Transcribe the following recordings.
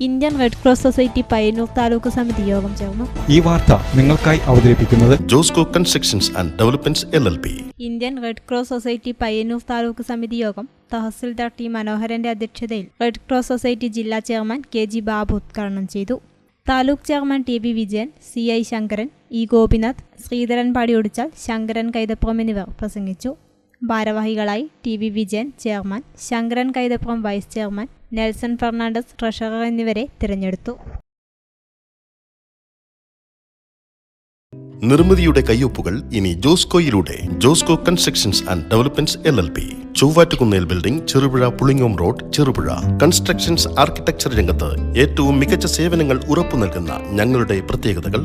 Indian red cross society Payyanur taluk സമിതി യോഗം ചേർന്നു ഈ വാർത്ത നിങ്ങൾക്കായി അവതരിപ്പിക്കുന്നത് Josco constructions and developments L L P Indian red cross society Payyanur taluk സമിതി യോഗം തഹസിൽദാർ ടി മനോഹരന്റെ അധ്യക്ഷതയിൽ റെഡ് ക്രോസ് സൊസൈറ്റി ജില്ലാ ചെയർമാൻ കെ ജി ബാബു ഉദ്ഘാടനം ചെയ്തു taluk chairman T B Vijayan C I Sankaran E Gopinath Sreedharan പാടിയൊടിച്ചാൽ Sankaran Kaithapram എന്നിവർ പ്രസംഗിച്ചു ഭാരവാഹികളായി T V Vijayan chairman Sankaran Kaithappuram vice chairman Nelson Fernandez treasurer എന്നിവരെ തിരഞ്ഞെടുത്തു. നിർമ്മിതിയുടെ കയ്യൊപ്പുകൾ ഇനി ജോസ്കോയിലൂടെ Josco constructions and developments L L P. Chovvattukunnel building Cherupuzha Pulingome road Cherupuzha. Constructions architecture രംഗത്ത് ഏറ്റവും മികച്ച സേവനങ്ങൾ ഉറപ്പു നൽകുന്ന ഞങ്ങളുടെ പ്രത്യേകതകൾ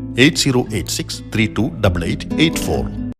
8086